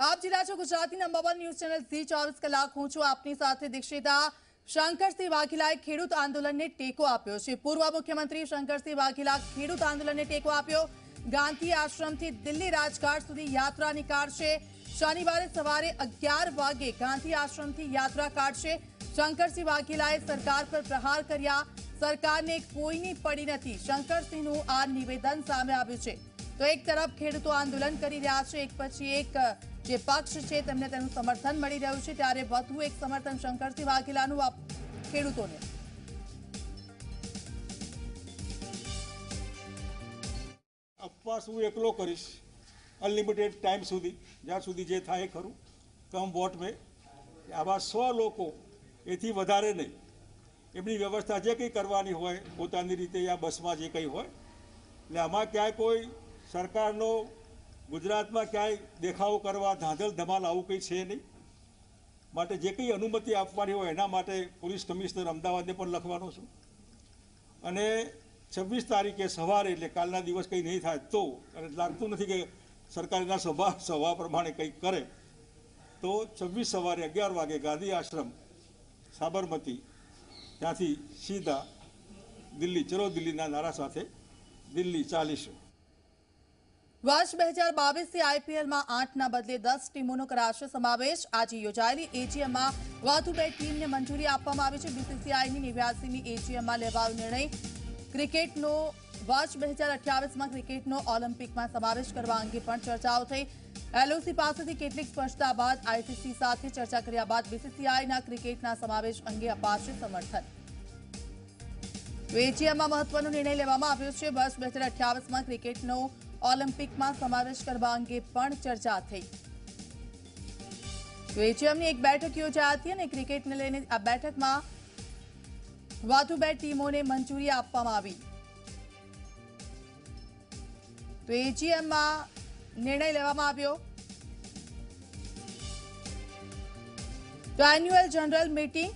આપ જિલ્લા છો Gujarati number one news channel Zee ચોવીસ કલાક હું છું આપની સાથે દીક્ષિતા. શંકરસિંહ વાઘેલાએ ખેડૂત આંદોલનને ટેકો આપ્યો છે. પૂર્વ મુખ્યમંત્રી શંકરસિંહ વાઘેલા ખેડૂત આંદોલનને ટેકો આપ્યો. ગાંધી આશ્રમથી દિલ્હી રાજઘાટ સુધી યાત્રા નીકાળશે. શનિવારે સવારે અગિયાર વાગે ગાંધી આશ્રમથી યાત્રા કાઢશે. શંકરસિંહ વાઘેલાએ સરકાર પર પ્રહાર કર્યા. સરકારને કોઈની પડી નથી. શંકરસિંહનું આ નિવેદન સામે આવ્યું છે. તો એક તરફ ખેડૂતો આંદોલન કરી રહ્યા છે, એક પછી એક જે પક્ષ છે તેમને તેનું સમર્થન મળી રહ્યું છે. ત્યારે વધુ એક સમર્થન શંકરસિંહ વાઘેલાનું ખેડૂતોને અપવાસ હું એકલો કરીશ અનલિમિટેડ ટાઈમ સુધી, જ્યાં સુધી જે થાય ખરું. કમ વોટ મેં. આવા સો લોકો એથી વધારે નહીં. એમની વ્યવસ્થા જે કંઈ કરવાની હોય, પોતાની રીતે યા બસમાં જે કંઈ હોય. એટલે આમાં ક્યાંય કોઈ સરકારનો ગુજરાતમાં ક્યાંય દેખાવો કરવા ધાંધલ ધમાલ આવું કંઈ છે નહીં. માટે જે કંઈ અનુમતિ આપવાની હોય એના માટે પોલીસ કમિશનર અમદાવાદને પણ લખવાનો છું. અને છવ્વીસ તારીખે સવારે, એટલે કાલના દિવસ કંઈ નહીં થાય તો, અને લાગતું નથી કે સરકારના સભા સભા પ્રમાણે કંઈક કરે, તો છવ્વીસ સવારે અગિયાર વાગે ગાંધી આશ્રમ, સાબરમતી, ત્યાંથી સીધા દિલ્હી, ચલો દિલ્હીના નારા સાથે દિલ્હી ચાલીશું. વર્ષ બે હજાર બાવીસથી આઈપીએલમાં આઠના બદલે દસ ટીમોનો કરાશે સમાવેશ. આજે યોજાયેલી એજીએમમાં વધુ બે ટીમને મંજૂરી આપવામાં આવી છે. બીસીસીઆઈની નેવ્યાસીમી એજીએમમાં લેવાયો નિર્ણય. ક્રિકેટનો વર્ષ બે હજાર અઠ્યાવીસમાં ક્રિકેટનો ઓલિમ્પિકમાં સમાવેશ કરવા અંગે પણ ચર્ચાઓ થઈ. એલઓસી પાસેથી કેટલીક સ્પષ્ટતા બાદ આઈસીસી સાથે ચર્ચા કર્યા બાદ બીસીસીઆઈના ક્રિકેટના સમાવેશ અંગે અપાશે સમર્થન. એજીએમમાં મહત્વનો નિર્ણય લેવામાં આવ્યો છે. વર્ષ બે હજાર અઠ્યાવીસમાં ક્રિકેટનો ઓલિમ્પિકમાં સમાવેશ કરવા અંગે પણ ચર્ચા થઈ. એજીએમની એક બેઠક યોજાઈ હતી અને ક્રિકેટને લઈને આ બેઠકમાં વધુ બે ટીમોને મંજૂરી આપવામાં આવી. તો એજીએમમાં નિર્ણય લેવામાં આવ્યો. તો એન્યુઅલ જનરલ મીટિંગ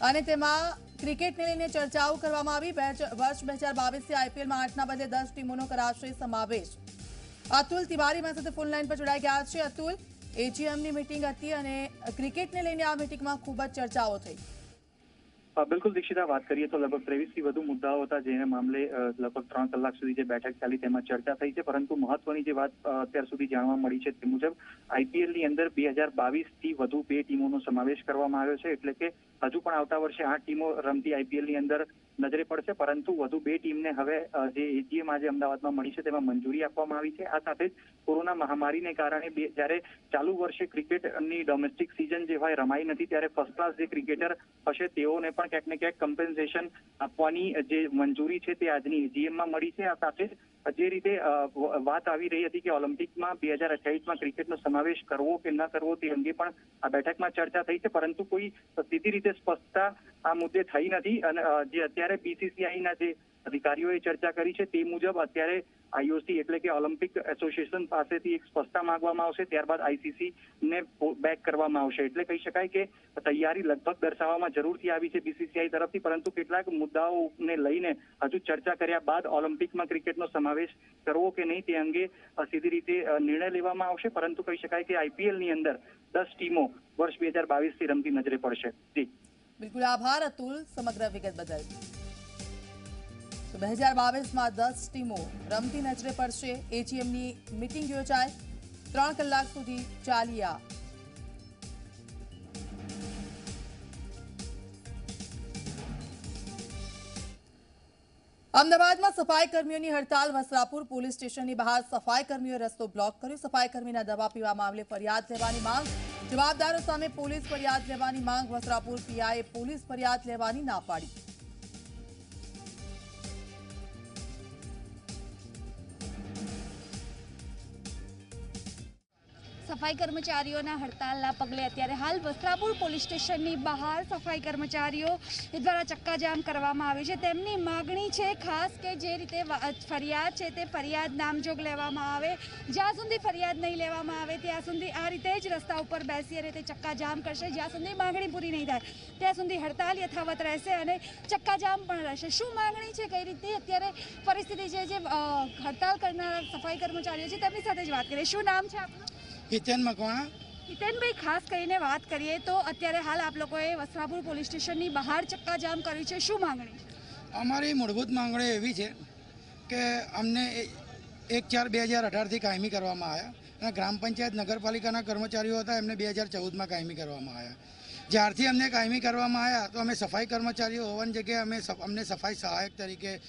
અને તેમાં ક્રિકેટને લઈને ચર્ચાઓ કરવામાં આવી. વર્ષ બે હજાર બાવીસથી આઈપીએલમાં આઠના બદલે દસ ટીમોનો કરાશે સમાવેશ. અતુલ તિવારી મારી સાથે ફોન પર જોડાઈ ગયા છે. અતુલ એજીએમની મીટિંગ હતી અને ક્રિકેટને લઈને આ મીટિંગમાં ખૂબ જ ચર્ચાઓ થઈ. બિલકુલ દીક્ષિતા, વાત કરીએ તો લગભગ ત્રેવીસથી વધુ મુદ્દાઓ હતા જેના મામલે લગભગ ત્રણ કલાક સુધી જે બેઠક ચાલી તેમાં ચર્ચા થઈ છે. પરંતુ મહત્વની જે વાત અત્યાર સુધી જાણવા મળી છે તે મુજબ, આઈપીએલની અંદર બે હજાર બાવીસથી વધુ બે ટીમોનો સમાવેશ કરવામાં આવ્યો છે. એટલે કે હજુ પણ આવતા વર્ષે આઠ ટીમો રમતી આઈપીએલની અંદર નજરે પડશે, પરંતુ વધુ બે ટીમને હવે જે એજીએમ આજે અમદાવાદમાં મળી છે તેમાં મંજૂરી આપવામાં આવી છે. આ સાથે જ કોરોના મહામારીને કારણે બે, જ્યારે ચાલુ વર્ષે ક્રિકેટની ડોમેસ્ટિક સિઝન જે હોય રમાઈ નથી, ત્યારે ફર્સ્ટ ક્લાસ જે ક્રિકેટર હશે તેઓને પણ ક્યાંક ને ક્યાંક કમ્પેન્સેશન આપવાની જે મંજૂરી છે તે આજની એજીએમમાં મળી છે. આ સાથે જ જે રીતે વાત આવી રહી હતી કે ઓલિમ્પિકમાં બે હજાર અઠ્યાવીસમાં ક્રિકેટનો સમાવેશ કરવો કે ન કરવો તે અંગે પણ આ બેઠકમાં ચર્ચા થઈ છે, પરંતુ કોઈ સીધી રીતે સ્પષ્ટતા આ મુદ્દે થઈ નથી. અને જે અત્યારે બીસીસીઆઈના જે અધિકારીઓએ ચર્ચા કરી છે. તે મુજબ અત્યારે આઈઓસી એટલે કે ઓલિમ્પિક એસોસિએશન પાસેથી એક સ્પષ્ટતા માંગવામાં આવશે. ત્યારબાદ આઈસીસી ને બેક કરવામાં આવશે. એટલે કહી શકાય કે તૈયારી લગભગ દર્શાવવામાં જરૂરથી આવી છે બીસીસીઆઈ તરફથી, પરંતુ કેટલાક મુદ્દાઓને લઈને હજુ ચર્ચા કર્યા બાદ ઓલિમ્પિકમાં ક્રિકેટનો સમાવેશ કરવો કે નહીં તે અંગે સીધી રીતે નિર્ણય લેવામાં આવશે. પરંતુ કહી શકાય કે આઈપીએલની અંદર દસ ટીમો વર્ષ બે હજાર બાવીસથી રમતી નજરે પડશે. જી. બિલકુલ આભાર અતુલ સમગ્ર વિગત બદલ. તો બે હજાર બાવીસમાં દસ ટીમો રમતી નજરે પડશે. એજીએમની મિટિંગ યોજાય. ત્રણ કલાક સુધી ચાલી અમદાવાદમાં સફાઈ કર્મીઓની હડતાલ. વસ્ત્રાપુર પોલીસ સ્ટેશનની બહાર સફાઈ કર્મીઓએ રસ્તો બ્લોક કર્યો. સફાઈ કર્મીના દવા પીવા મામલે ફરિયાદ લેવાની માંગ. જવાબદારો સામે પોલીસ ફરિયાદ લેવાની માંગ. વસ્ત્રાપુર પીઆઈએ પોલીસ ફરિયાદ લેવાની ના પાડી. સફાઈ કર્મચારીઓના હડતાલના પગલે અત્યારે હાલ વસ્ત્રાપુર પોલીસ સ્ટેશનની બહાર સફાઈ કર્મચારીઓ દ્વારા ચક્કાજામ કરવામાં આવી છે. તેમની માગણી છે ખાસ કે જે રીતે ફરિયાદ છે તે ફરિયાદ નામજોગ લેવામાં આવે. જ્યાં સુધી ફરિયાદ નહીં લેવામાં આવે, ત્યાં સુધી આ રીતે જ રસ્તા ઉપર બેસી અને તે ચક્કાજામ કરશે. જ્યાં સુધી માગણી પૂરી નહીં થાય, ત્યાં સુધી હડતાલ યથાવત રહેશે અને ચક્કાજામ પણ રહેશે. શું માગણી છે, કઈ રીતે અત્યારે પરિસ્થિતિ છે જે હડતાલ કરનારા સફાઈ કર્મચારીઓ છે તેમની સાથે જ વાત કરીએ. શું નામ છે આપનું? હિતેન મકવાણા હિતેનભાઈ ખાસ કરીને વાત કરીએ તો અત્યારે હાલ આપ લોકોએ વસ્ત્રાપુર પોલીસ સ્ટેશનની બહાર ચક્કાજામ કર્યું છે. શું માંગણી અમારી મૂળભૂત માંગણી એવી છે કે અમને એક ચાર બે હજાર અઢારથી કાયમી કરવામાં આવ્યા અને ગ્રામ પંચાયત નગરપાલિકાના કર્મચારીઓ હતા એમને બે હજાર ચૌદમાં કાયમી કરવામાં આવ્યા. જ્યારથી અમને કાયમી કરવામાં આવ્યા, તો અમે સફાઈ કર્મચારીઓ હોવાની જગ્યાએ અમે અમને સફાઈ સહાયક તરીકે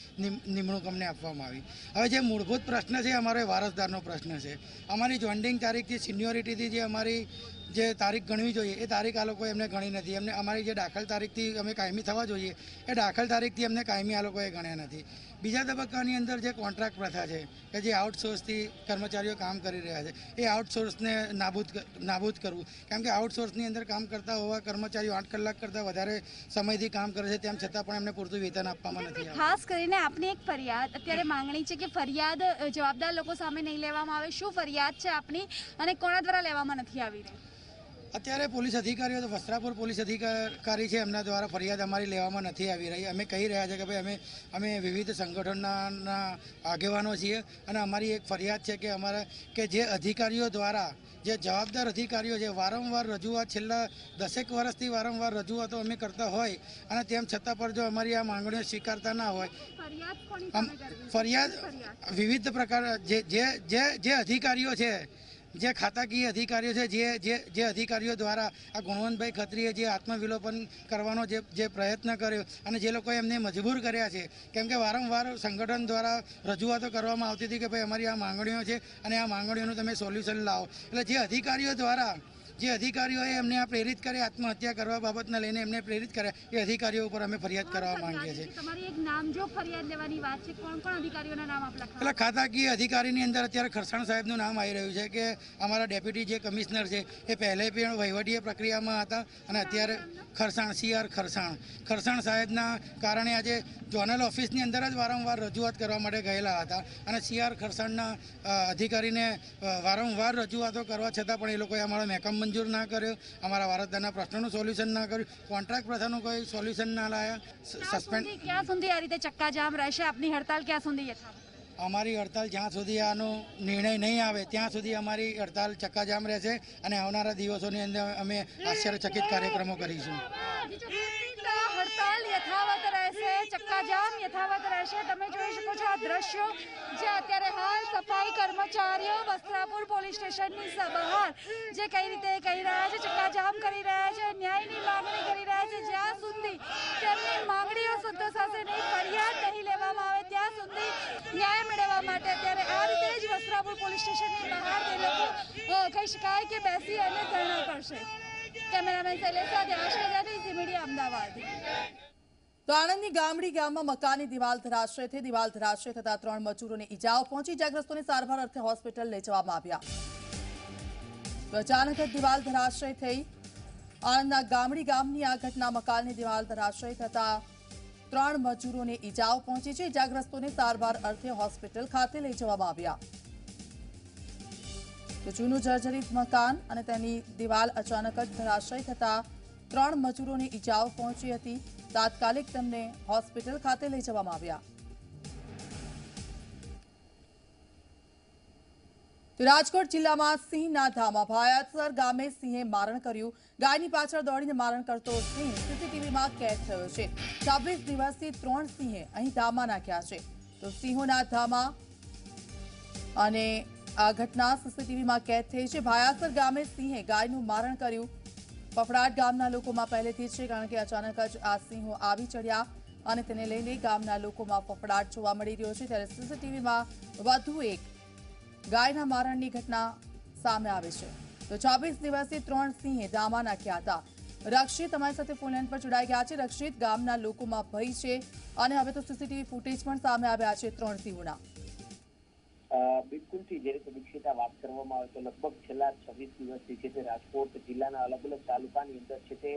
નિમણૂક અમને આપવામાં આવી. હવે જે મૂળભૂત પ્રશ્ન છે અમારો વારસદારનો પ્રશ્ન છે. અમારી જોઈન્ડિંગ તારીખથી સિનિયોરિટીથી જે અમારી જે તારીખ ગણવી જોઈએ એ તારીખ આ લોકોએ એમને ગણી નથી. એમને અમારી જે દાખલ તારીખથી અમે કાયમી થવા જોઈએ એ દાખલ તારીખથી અમને કાયમી આ લોકોએ ગણ્યા નથી. બીજા તબક્કાની અંદર જે કોન્ટ્રાક્ટ પ્રથા છે કે જે આઉટસોર્સથી કર્મચારીઓ કામ કરી રહ્યા છે એ આઉટસોર્સને નાબૂદ નાબૂદ કરવું. કેમ કે આઉટસોર્સની અંદર કામ કરતા હોવા કર્મચારીઓ આઠ કલાક કરતાં વધારે સમયથી કામ કરે છે તેમ છતાં પણ એમને પૂરતું વેતન આપવામાં નથી ખાસ કરીને આપની એક ફરિયાદ અત્યારે માંગણી છે કે ફરિયાદ જવાબદાર લોકો સામે નહીં લેવામાં આવે. શું ફરિયાદ છે આપની? અને કોના દ્વારા લેવામાં નથી આવી રહી? અત્યારે પોલીસ અધિકારીઓ તો વસ્ત્રાપુર પોલીસ અધિકારી છે એમના દ્વારા ફરિયાદ અમારી લેવામાં નથી આવી રહી. અમે કહી રહ્યા છે કે ભાઈ અમે અમે વિવિધ સંગઠનના આગેવાનો છીએ અને અમારી એક ફરિયાદ છે કે અમારા કે જે અધિકારીઓ દ્વારા જે જવાબદાર અધિકારીઓ છે વારંવાર રજૂઆત છેલ્લા દસેક વર્ષથી વારંવાર રજૂઆતો અમે કરતા હોય અને તેમ છતાં પર જો અમારી આ માંગણીઓ સ્વીકારતા ના હોય ફરિયાદ વિવિધ પ્રકાર જે જે જે અધિકારીઓ છે જે ખાતાકીય અધિકારીઓ છે, જે જે જે અધિકારીઓ દ્વારા આ ગુણવંતભાઈ ખત્રીએ જે આત્મવિલોપન કરવાનો જે જે પ્રયત્ન કર્યો અને જે લોકોએ એમને મજબૂર કર્યા છે, કેમ કે વારંવાર સંગઠન દ્વારા રજૂઆતો કરવામાં આવતી હતી કે ભાઈ અમારી આ માંગણીઓ છે અને આ માંગણીઓનું તમે સોલ્યુશન લાવો. એટલે જે અધિકારીઓ દ્વારા જે અધિકારીઓએ એમને આ પ્રેરિત કરે આત્મહત્યા કરવા બાબતને લઈને એમને પ્રેરિત કર્યા એ અધિકારીઓ ઉપર અમે ફરિયાદ કરવા માંગીએ છીએ. એટલે ખાતાકીય અધિકારીની અંદર અત્યારે ખરસાણ સાહેબનું નામ આવી રહ્યું છે કે અમારા ડેપ્યુટી જે કમિશનર છે એ પહેલે પણ વહીવટીય પ્રક્રિયામાં હતા અને અત્યારે ખરસાણ સીઆર ખરસાણ. ખરસાણ સાહેબના કારણે આજે જોનલ ઓફિસની અંદર જ વારંવાર રજૂઆત કરવા માટે ગયેલા હતા અને સીઆર ખરસાણના અધિકારીને વારંવાર રજૂઆતો કરવા છતાં પણ એ લોકોએ અમારો મહેકમ મંજૂર ના કર્યો અમારા વારસદારના પ્રશ્નોનું સોલ્યુશન ના કર્યું કોન્ટ્રાક્ટ પ્રથાનું કોઈ સોલ્યુશન ના લાયા સસ્પેન્ડ ક્યાં સુધી આ રીતે ચક્કાજામ રહેશે? આપની હડતાલ ક્યાં સુધી યથાવત? અમારી હડતાલ જ્યાં સુધી આનો નિર્ણય નહીં આવે ત્યાં સુધી અમારી હડતાલ ચક્કાજામ રહેશે અને આવનારા દિવસોની અંદર અમે આશ્ચર્યચકિત કાર્યક્રમો કરીશું. હડતાલ યથાવત ચક્કાજામ યથાવત રહેશે. તમે જોઈ શકો છો આ દ્રશ્યો જે અત્યારે હાલ સફાઈ કર્મચારીઓ વસ્ત્રાપુર પોલીસ સ્ટેશનની બહાર જે કઈ રીતે કહી રહ્યા છે, ચક્કાજામ કરી રહ્યા છે, ન્યાયની માંગણી કરી રહ્યા છે. જ્યાં સુધી તેમની માંગણીઓ સંતોષાશે નહીં, ફરિયાદ નહીં લેવામાં આવે, ત્યાં સુધી ન્યાય મેળવવા માટે અત્યારે આ રીતે જ વસ્ત્રાપુર પોલીસ સ્ટેશનની બહાર તે લોકો કહી શકાય કે બેસી અને ધરણા કરશે. કેમેરામેન શૈલેષ સાથે આશા જાની મીડિયા અમદાવાદ. તો આણંદની ગામડી ગામમાં મકાનની દિવાલ ધરાશયથી દિવાલ ધરાશય થતા ત્રણ મજૂરોને ઈજાઓ પહોંચી. ઇજાગ્રસ્તોને સારવાર અર્થે હોસ્પિટલ લઈ જવામાં આવ્યા. તો અચાનક જ દિવાલ ધરાશય થઈ. આણંદના ગામડી ગામની આ ઘટના મકાનની દિવાલ ધરાશય થતા ત્રણ મજૂરોને ઈજાઓ પહોંચી છે. ઇજાગ્રસ્તોને સારવાર અર્થે હોસ્પિટલ ખાતે લઈ જવામાં આવ્યા. તો જૂનું જર્જરિત મકાન અને તેની દિવાલ અચાનક જ ધરાશય થતા ત્રણ મજૂરોને ઇજાઓ પહોંચી હતી. તાત્કાલિક તેમને હોસ્પિટલ ખાતે લઈ જવામાં આવ્યા. રાજકોટ જિલ્લામાં સિંહના ધામા ભાયાસર ગામે સિંહે મારણ કર્યું. ગાયની પાછળ દોડીને મારણ કરતો સિંહ સીસીટીવીમાં કેદ થયો છે. છવ્વીસ દિવસથી ત્રણ સિંહે અહીં ધામા નાખ્યા છે. તો સિંહોના ધામા અને આ ઘટના સીસીટીવીમાં કેદ થઈ છે. ભાયાસર ગામે સિંહે ગાયનું મારણ કર્યું. ફફડાટ ગામના લોકોમાં પહેલેથી છે કારણ કે અચાનક જ આ સિંહો આવી ચડ્યા અને તેને લઈને ગામના લોકોમાં ફફડાટ જોવા મળી રહ્યો છે. ત્યારે સીસીટીવીમાં વધુ એક ગાયના મારણની ઘટના સામે આવે છે. તો ચોવીસ દિવસથી ત્રણ સિંહે ધામા નાખ્યા હતા. રક્ષિત અમારી સાથે ફોન લાઈન પર જોડાઈ ગયા છે. રક્ષિત ગામના લોકોમાં ભય છે અને હવે તો સીસીટીવી ફૂટેજ પણ સામે આવ્યા છે ત્રણ સિંહોના. બિલકુલથી જે રીતે દીક્ષિતા વાત કરવામાં આવે તો લગભગ છેલ્લા છવ્વીસ દિવસથી છે તે રાજકોટ જિલ્લાના અલગ અલગ તાલુકાની અંદર છે તે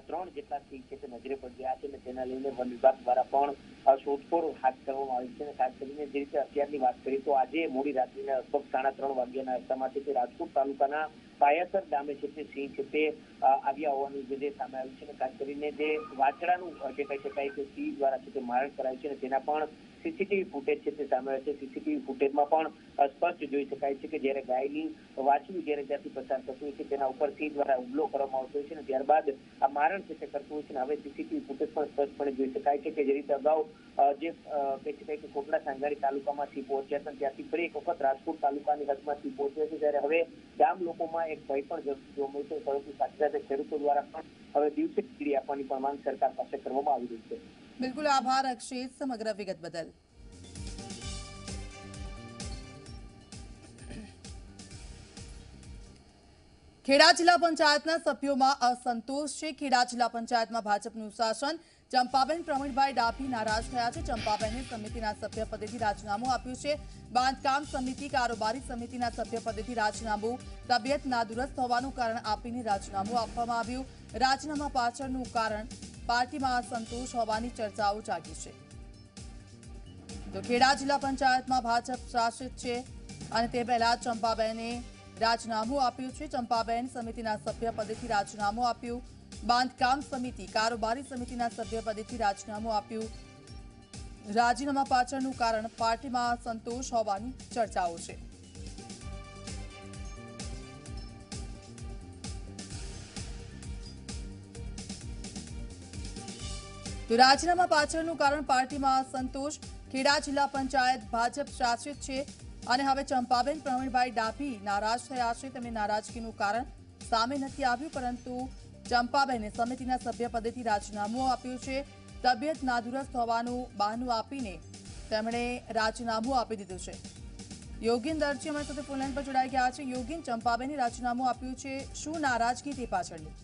ત્રણ જેટલા સિંહ છે તે નજરે પડ્યા છે અને તેના લઈને વન વિભાગ દ્વારા પણ શોધખોળ હાથ કરવામાં આવી છે અને ખાસ કરીને જે રીતે અત્યારની વાત કરીએ તો આજે મોડી રાત્રિના લગભગ સાડા ત્રણ વાગ્યાના અરસામાં તે રાજકોટ તાલુકાના પાયાસર ગામે છે તે સિંહ છે તે આવ્યા હોવાનું જે સામે આવ્યું છે અને ખાસ કરીને જે વાછડાનું જે કહી શકાય કે સિંહ દ્વારા છે તે મારણ કરાયું છે અને તેના પણ સીસીટીવી ફૂટેજ છે તે સામે છે. સીસીટીવી ફૂટેજમાં પણ સ્પષ્ટ જોઈ શકાય છે કે જ્યારે ગાયની વાછરું જ્યારે ત્યાંથી પસાર થતું હોય છે, તેના ઉપર સિંહ દ્વારા હુમલો કરવામાં આવતો હોય છે અને ત્યારબાદ આ મારણ છે તે કરતું હોય છે અને હવે સીસીટીવી ફૂટેજ પણ સ્પષ્ટપણે જોઈ શકાય છે કે જે રીતે અગાઉ જે કહી શકાય કે કોટડા સાંગારી તાલુકામાં સિંહ પહોંચ્યા હતા ત્યાંથી ફરી એક વખત રાજકોટ તાલુકાની હદમાં સિંહ પહોંચ્યા છે. ત્યારે હવે ગામ લોકોમાં એક ભય પણ જોવા મળ્યું છે. પરંતુ સાથે સાથે ખેડૂતો દ્વારા પણ હવે દિવસે કીડી આપવાની પણ માંગ સરકાર પાસે કરવામાં આવી રહી છે. બિલકુલ આભાર અક્ષિત સમગ્ર વિગત બદલ ખેડા જિલ્લા પંચાયતના સભ્યોમાં અસંતોષ છે ખેડા જિલ્લા પંચાયતમાં ભાજપનું શાસન ચંપાબેન પ્રવીણભાઈ ડાભી નારાજ થયા છે ચંપાબેને સમિતિના સભ્ય પદેથી રાજીનામું આપ્યું છે। બાંધકામ સમિતિ, કારોબારી સમિતિના સભ્ય પદેથી રાજીનામું, તબિયત નાદુરસ્ત હોવાનું કારણ આપીને રાજીનામું આપવામાં આવ્યું। રાજીનામા પાછળનું કારણ પાર્ટીમાં અસંતોષ હોવાની ચર્ચાઓ જાગી છે. તો ખેડા જિલ્લા પંચાયતમાં ભાજપ શાસિત છે અને તે પહેલા ચંપાબેને રાજીનામું આપ્યું છે. ચંપાબેન સમિતિના સભ્ય પદેથી રાજીનામું આપ્યું. બાંધકામ સમિતિ, કારોબારી સમિતિના સભ્ય પદેથી રાજીનામું આપ્યું. રાજીનામા પાછળનું કારણ પાર્ટીમાં સંતોષ હોવાની ચર્ચાઓ છે. તો રાજીનામા પાછળનું કારણ પાર્ટીમાં સંતોષ. ખેડા જિલ્લા પંચાયત ભાજપ શાસિત છે અને હવે ચંપાબેન, પ્રવીણભાઈ ડાભી નારાજ થયા છે. તેમની નારાજગીનું કારણ સામે નથી આવ્યું, પરંતુ ચંપાબેને સમિતિના સભ્ય પદેથી રાજીનામું આપ્યું છે. તબિયત નાદુરસ્ત હોવાનું બહાનું આપીને તેમણે રાજીનામું આપી દીધું છે. યોગીન દરજી અમારી સાથે ફોનલાઈન પર જોડાઈ ગયા છે. યોગીન, ચંપાબેને રાજીનામું આપ્યું છે. શું નારાજગી તે પાછળની?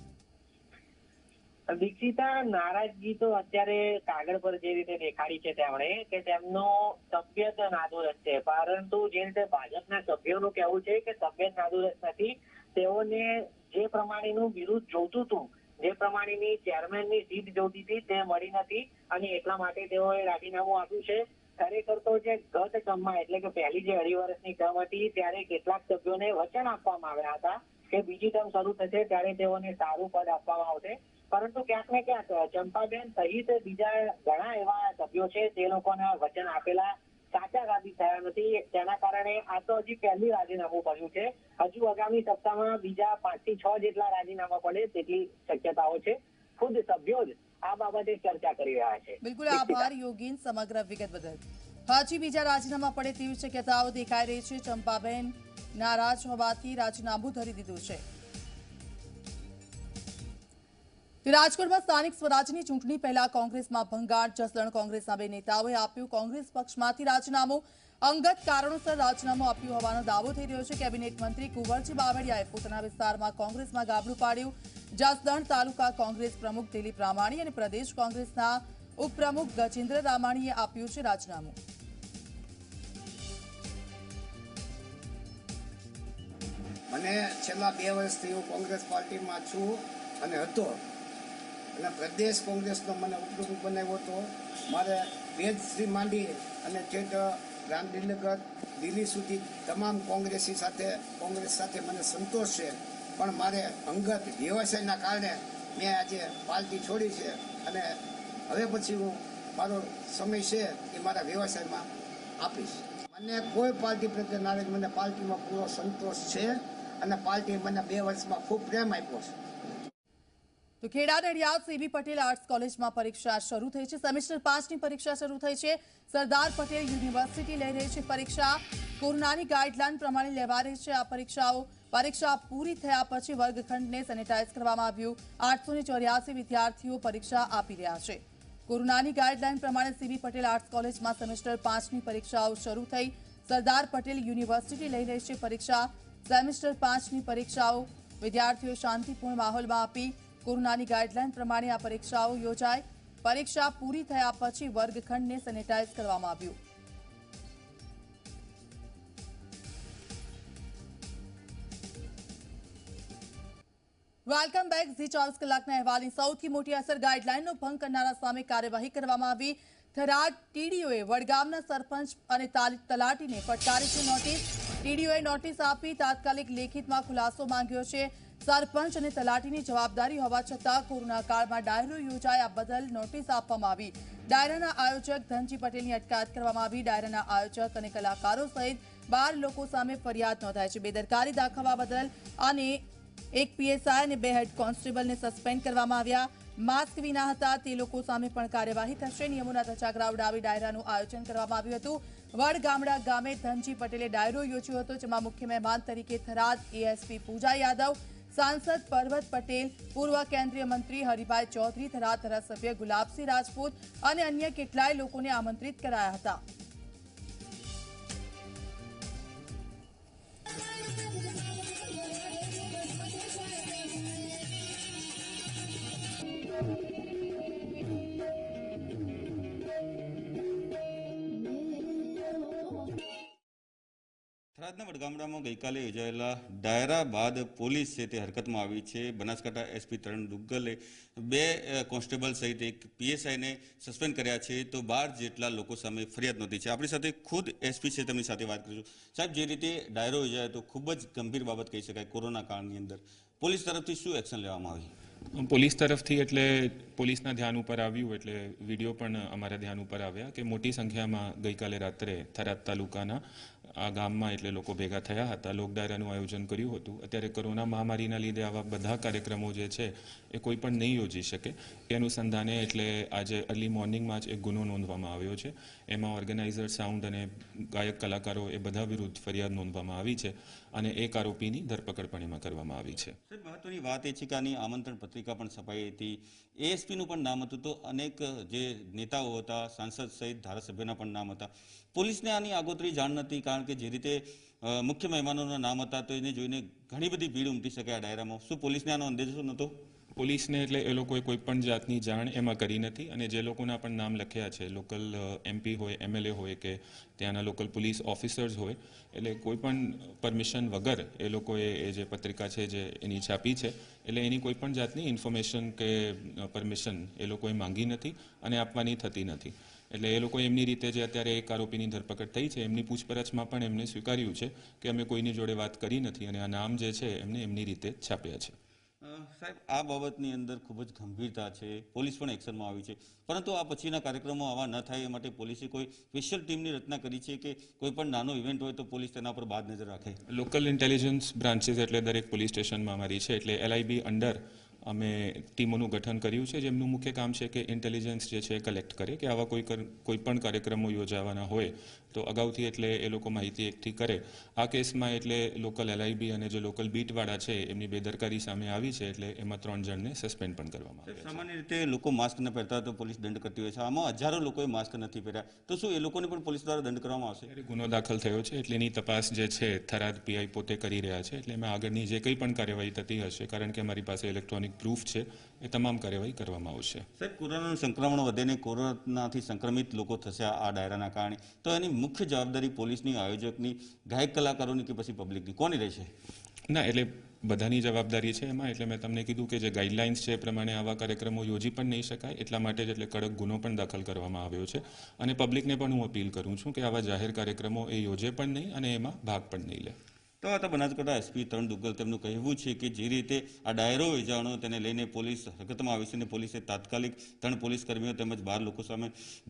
દીક્ષિતા નારાજગી તો અત્યારે કાગળ પર જે રીતે દેખાડી છે તેમણે, કે તેમનો તબિયત નાદુરસ્ત છે. પરંતુ જે રીતે ભાજપના સભ્યોનું કહેવું છે કે તબિયત નાદુરસ્ત નથી, તેઓને જે પ્રમાણેનું બિરુદ જોતું હતું, જે પ્રમાણેની ચેરમેનની સીટ જોતી હતી, તે મળી નથી. અને એટલા માટે તેઓએ રાજીનામું આપ્યું છે. ખરેખર તો જે ગત ટર્મમાં, એટલે કે પહેલી જે અઢી વર્ષની ટર્મ હતી, ત્યારે કેટલાક સભ્યોને વચન આપવામાં આવ્યા હતા કે બીજી ટર્મ શરૂ થશે, ત્યારે તેઓને સારું પદ આપવામાં આવશે. પરંતુ ક્યાંક ને ક્યાંક ચંપાબેન સહિત બીજા ઘણા એવા સભ્યો છે તે લોકોના વચન આપેલા સાચા સાબિત થયા નથી. તેના કારણે આ તો હજી પહેલી રાજીનામું પડ્યું છે. હજુ આગામી સપ્તાહમાં બીજા પાંચથી છ જેટલા રાજીનામા પડે તેટલી શક્યતાઓ છે. ખુદ સભ્યો જ આ બાબતે ચર્ચા કરી રહ્યા છે. બિલકુલ, આભાર યોગીન સમગ્ર વિગત બદલ. હજી બીજા રાજીનામા પડે તેવી શક્યતાઓ દેખાઈ રહી છે. ચંપાબેન નારાજ હોવાથી રાજીનામું ધરી દીધું છે. રાજકોટમાં સ્થાનિક સ્વરાજની ચૂંટણી પહેલા કોંગ્રેસમાં ભંગાણ જસદણ કોંગ્રેસના બે નેતાઓએ આપ્યું. કોંગ્રેસ પક્ષમાંથી રાજીનામું. અંગત કારણોસર રાજીનામું આપ્યું હોવાનો દાવો થઈ રહ્યો છે. કેબિનેટ મંત્રી કુંવરજી બાવળિયાએ પોતાના વિસ્તારમાં કોંગ્રેસમાં ગાબડું પાડ્યું. જસદણ તાલુકા કોંગ્રેસ પ્રમુખ દિલીપ રામાણી અને પ્રદેશ કોંગ્રેસના ઉપપ્રમુખ ગજેન્દ્ર રામાણીએ આપ્યું છે રાજીનામું. મને છેલ્લા બે વર્ષથી હું કોંગ્રેસ પાર્ટીમાં છું અને હતો. અને પ્રદેશ કોંગ્રેસનો મને ઉપપ્રમુખ બનાવ્યો હતો. મારે ભેદથી માંડી અને છેક ગાંધીનગર દિલ્હી સુધી તમામ કોંગ્રેસી સાથે, કોંગ્રેસ સાથે મને સંતોષ છે. પણ મારે અંગત વ્યવસાયના કારણે મેં આજે પાર્ટી છોડી છે અને હવે પછી હું મારો સમય છે એ મારા વ્યવસાયમાં આપીશ. મને કોઈ પાર્ટી પ્રત્યે નારાજ મને પાર્ટીમાં પૂરો સંતોષ છે અને પાર્ટી મને બે વર્ષમાં ખૂબ પ્રેમ આપ્યો છે. તો Kheda Nadiad C B Patel arts કોલેજમાં પરીક્ષા શરૂ થઈ છે. સેમેસ્ટર પાંચની પરીક્ષા શરૂ થઈ છે. સરદાર પટેલ યુનિવર્સિટી લઈ રહી છે પરીક્ષા. કોરોનાની ગાઈડલાઈન પ્રમાણે લેવા રહી છે આ પરીક્ષાઓ. પરીક્ષા પૂરી થયા પછી વર્ગખંડને સેનેટાઈઝ કરવામાં આવ્યું. આઠસો વિદ્યાર્થીઓ પરીક્ષા આપી રહ્યા છે. કોરોનાની ગાઈડલાઈન પ્રમાણે સીબી પટેલ આર્ટ્સ કોલેજમાં સેમેસ્ટર પાંચની પરીક્ષાઓ શરૂ થઈ. સરદાર પટેલ યુનિવર્સિટી લઈ રહી છે પરીક્ષા. સેમેસ્ટર પાંચની પરીક્ષાઓ વિદ્યાર્થીઓ શાંતિપૂર્ણ માહોલમાં આપી. કોરોનાની ગાઈડલાઈન પ્રમાણે આ પરીક્ષાઓ યોજાઈ. પરીક્ષા પૂરી થયા પછી વર્ગખંડને સેનેટાઈઝ કરવામાં આવ્યું. વેલકમ બેક ઝી ચોવીસ કલાકના અહેવાલની સૌથી મોટી અસર ગાઈડલાઈનનો ભંગ કરનારા સામે કાર્યવાહી કરવામાં આવી. થરાદ ટીડીઓએ વડગામના સરપંચ અને તાલ- તલાટીને ફટકારી છે નોટિસ. ટીડીઓએ નોટિસ આપી તાત્કાલિક લેખિતમાં ખુલાસો માંગ્યો છે. સરપંચ અને તલાટીની જવાબદારી હોવા છતાં કોરોના કાળમાં ડાયરો યોજાયા બદલ નોટિસ આપવામાં આવી. ડાયરાના આયોજક ધનજી પટેલની અટકાયત કરવામાં આવી. ડાયરાના આયોજક અને કલાકારો સહિત બાર લોકો સામે ફરિયાદ નોંધાઈ છે. બેદરકારી દાખવવા બદલ અને એક પીએસઆઈ અને બે હેડ કોન્સ્ટેબલને સસ્પેન્ડ કરવામાં આવ્યા. માસ્ક વિના હતા તે લોકો સામે પણ કાર્યવાહી થશે. નિયમોના ધજાગરા ઉડાવી ડાયરાનું આયોજન કરવામાં આવ્યું હતું. વડગામડા ગામે ધનજી પટેલે ડાયરો યોજ્યો હતો, જેમાં મુખ્ય મહેમાન તરીકે થરાદ એએસપી પૂજા યાદવ સાંસદ પર્વત પટેલ પૂર્વ કેન્દ્રીય મંત્રી હરિભાઈ ચૌધરી થરાદ ધારાસભ્ય ગુલાબસિંહ રાજપૂત અને અન્ય કેટલાય લોકોને આમંત્રિત કરાયા હતા થરાદના વડગામડામાં ગઈકાલે યોજાયેલા ડાયરા બાદ પોલીસ છે તે હરકતમાં આવી છે, બનાસકાંઠા એસપી તરણ દુગ્ગલે બે કોન્સ્ટેબલ સહિત એક પીએસઆઈને સસ્પેન્ડ કર્યા છે, તો બાર જેટલા લોકો સામે ફરિયાદ નોંધી છે. આપણી સાથે ખુદ એસપી છે, તેમની સાથે વાત કરીશું. સાહેબ, જે રીતે ડાયરો યોજાયો તો ખૂબ જ ગંભીર બાબત કહી શકાય કોરોના કાળની અંદર. પોલીસ તરફથી શું એક્શન લેવામાં આવી? પોલીસ તરફથી એટલે પોલીસના ધ્યાન ઉપર આવ્યું, એટલે વીડિયો પણ અમારા ધ્યાન ઉપર આવ્યા કે મોટી સંખ્યામાં ગઈકાલે રાત્રે થરાદ તાલુકાના આ ગામમાં એટલે લોકો ભેગા થયા હતા લોક ડાયરાનું આયોજન કર્યું હતું. અત્યારે કોરોના મહામારીના લીધે આવા બધા કાર્યક્રમો જે છે એ કોઈ પણ નહીં યોજી શકે. એ અનુસંધાને એટલે આજે અર્લી મોર્નિંગમાં જ એક ગુનો નોંધવામાં આવ્યો છે. એમાં ઓર્ગેનાઇઝર સાઉન્ડ અને ગાયક કલાકારો એ બધા વિરુદ્ધ ફરિયાદ નોંધવામાં આવી છે. અને એક આરોપીની ધરપકડ પણ એમાં કરવામાં આવી છે. મહત્વની વાત એ છે કે આની આમંત્રણ પત્રિકા પણ છપાઈ હતી. એએસપીનું પણ નામ હતું તો અનેક જે નેતાઓ હતા, સાંસદ સહિત ધારાસભ્યના પણ નામ હતા. પોલીસને આની આગોતરી જાણ નથી કારણ કે જે રીતે મુખ્ય મહેમાનોના નામ હતા તો એને જોઈને ઘણી બધી ભીડ ઉમટી શકે આ ડાયરામાં. શું પોલીસને આનો અંદેશો નહોતો? પોલીસને એટલે એ લોકોએ કોઈ પણ જાતની જાણ એમાં કરી નથી અને જે લોકોના પણ નામ લખ્યા છે, લોકલ એમપી હોય એમએલએ હોય કે ત્યાંના લોકલ પોલીસ ઓફિસર્સ હોય, એટલે કોઈ પણ પરમિશન વગર એ લોકોએ એ જે પત્રિકા છે જે એની છાપી છે, એટલે એની કોઈ પણ જાતની ઇન્ફોર્મેશન કે પરમિશન એ લોકોએ માંગી નથી અને આપવાની થતી નથી. એટલે એ લોકો એમની રીતે જે અત્યારે એક આરોપીની ધરપકડ થઈ છે, એમની પૂછપરછમાં પણ એમને સ્વીકાર્યું છે કે અમે કોઈની જોડે વાત કરી નથી અને આ નામ જે છે એમને એમની રીતે છાપ્યા છે. સાહેબ, આ બાબતની અંદર ખૂબ જ ગંભીરતા છે. પોલીસ પણ એક્શનમાં આવી છે. પરંતુ આ પછીના કાર્યક્રમો આવા ન થાય એ માટે પોલીસે કોઈ સ્પેશિયલ ટીમની રચના કરી છે કે કોઈ પણ નાનો ઇવેન્ટ હોય તો પોલીસ તેના પર બાદ નજર રાખે? લોકલ ઇન્ટેલિજન્સ બ્રાન્ચીસ એટલે દરેક પોલીસ સ્ટેશનમાં અમારી છે. એટલે એલઆઈબી અંડર અમે ટીમોનું ગઠન કર્યું છે જેમનું મુખ્ય કામ છે કે ઇન્ટેલિજન્સ જે છે એ કલેક્ટ કરે કે આવા કોઈ કોઈ પણ કાર્યક્રમો યોજાવાના હોય તો અગાઉથી એટલે એ લોકો માહિતી એકઠી કરે. આ કેસમાં એટલે લોકલ એલઆઈબી અને જે લોકલ બીટવાળા છે એમની બેદરકારી સામે આવી છે એટલે એમાં ત્રણ જણને સસ્પેન્ડ પણ કરવામાં આવે છે. સામાન્ય રીતે લોકો માસ્ક ન પહેરતા તો પોલીસ દંડ કરતી હોય છે. આમાં હજારો લોકોએ માસ્ક નથી પહેર્યા. તો શું એ લોકોને પણ પોલીસ દ્વારા દંડ કરવામાં આવશે? ગુનો દાખલ થયો છે એટલે એની તપાસ જે છે થરાદ પીઆઈ પોતે કરી રહ્યા છે એટલે એમાં આગળની જે કંઈ પણ કાર્યવાહી થતી હશે કારણ કે અમારી પાસે ઇલેક્ટ્રોનિક પ્રૂફ છે એ તમામ કાર્યવાહી કરવામાં આવશે. સાહેબ કોરોનાનું સંક્રમણ વધે ને કોરોનાથી સંક્રમિત લોકો થશે આ આ ડાયરાના કારણે. તો એની મુખ્ય જવાબદારી પોલીસની આયોજકની ગાયક કલાકારોની કે પછી પબ્લિકની? કોની રહેશે? ના એટલે બધાની જવાબદારી છે એમાં. એટલે મેં તમને કીધું કે જે ગાઈડલાઇન્સ છે એ પ્રમાણે આવા કાર્યક્રમો યોજી પણ નહીં શકાય. એટલા માટે જ એટલે કડક ગુનો પણ દાખલ કરવામાં આવ્યો છે. અને પબ્લિકને પણ હું અપીલ કરું છું કે આવા જાહેર કાર્યક્રમો એ યોજે પણ નહીં અને એમાં ભાગ પણ નહીં લે. તો આ તો બનાસકાંઠા એસપી તરણ દુગ્ગલ તેમનું કહેવું છે કે જે રીતે આ ડાયરો યોજાણો તેને લઈને પોલીસ હરકતમાં આવી છે અને પોલીસે તાત્કાલિક ત્રણ પોલીસ કર્મીઓ તેમજ બાર લોકો સામે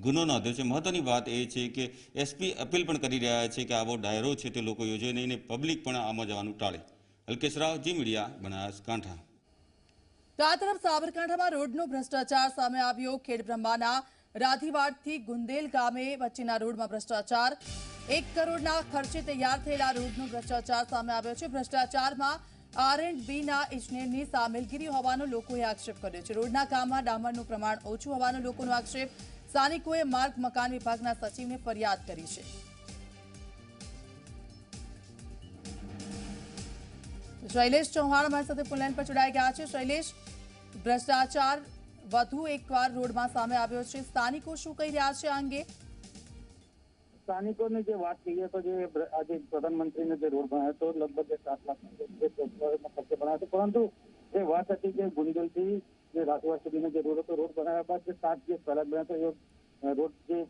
ગુનો નોંધ્યો છે. મહત્વની વાત એ છે કે એસપી અપીલ પણ કરી રહ્યા છે કે આવો ડાયરો છે તે લોકો યોજે નહીં પબ્લિક પણ આમાં જવાનું ટાળે. Alkesh Rao, Zee media, Banaskantha. તો આ તરફ સાબરકાંઠામાં રોડનો ભ્રષ્ટાચાર સામે આવ્યો. ખેડબ્રહ્માના રાધીવાડથી ગુંદેલ ગામે વચ્ચેના રોડમાં ભ્રષ્ટાચાર. એક કરોડના ખર્ચે તૈયાર થયેલા રોડનો ભ્રષ્ટાચાર સામે આવ્યો છે. ભ્રષ્ટાચારમાં આર એન્ડ બીના ઇજનેરની સામેલગીરી હોવાનો લોકોએ આક્ષેપ કર્યો છે. રોડના કામમાં ડામરનું પ્રમાણ ઓછું હોવાનો લોકોનો આક્ષેપ. સ્થાનિકોએ માર્ગ, મકાન વિભાગના સચિવને ફરિયાદ કરી છે. શૈલેષ ચૌહાણ અમારી સાથે ફોનલાઈન પર જોડાઈ ગયા છે. શૈલેષ, ભ્રષ્ટાચાર વધુ એકવાર રોડમાં સામે આવ્યો છે. સ્થાનિકો શું કહી રહ્યા છે આ અંગે? સ્થાનિકોની જે વાત કરીએ તો જે બ્ર- આજે પ્રધાનમંત્રીને જે રોડ બનાવ્યો હતો, લગભગ એ સાત લાખ ખર્ચે બનાવ્યો હતો. પરંતુ જે વાત હતી કે ગુંજલથી જે રાજવાડ સુધીનો જે રોડ હતો, રોડ બનાવ્યા બાદ જે સાત જે સડક બન્યા હતો, એ રોડ જે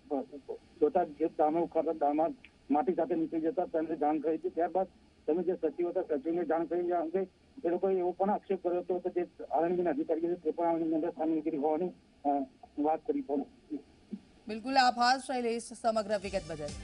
જોતા જે દામો ઉખાડતા દામા માટી સાથે નીકળી જતા, તેમને જાણ કરી હતી. ત્યારબાદ તમે જે સચિવ હતા, સચિવને જાણ કરી આ અંગે એ લોકોએ એવો પણ આક્ષેપ કર્યો હતો કે જે આણંદના અધિકારી છે, તે પણ આણંદની અંદર સામેલગીરી હોવાની વાત કરી પણ. બિલકુલ આભાર શૈલેષ સમગ્ર વિગત બદલ.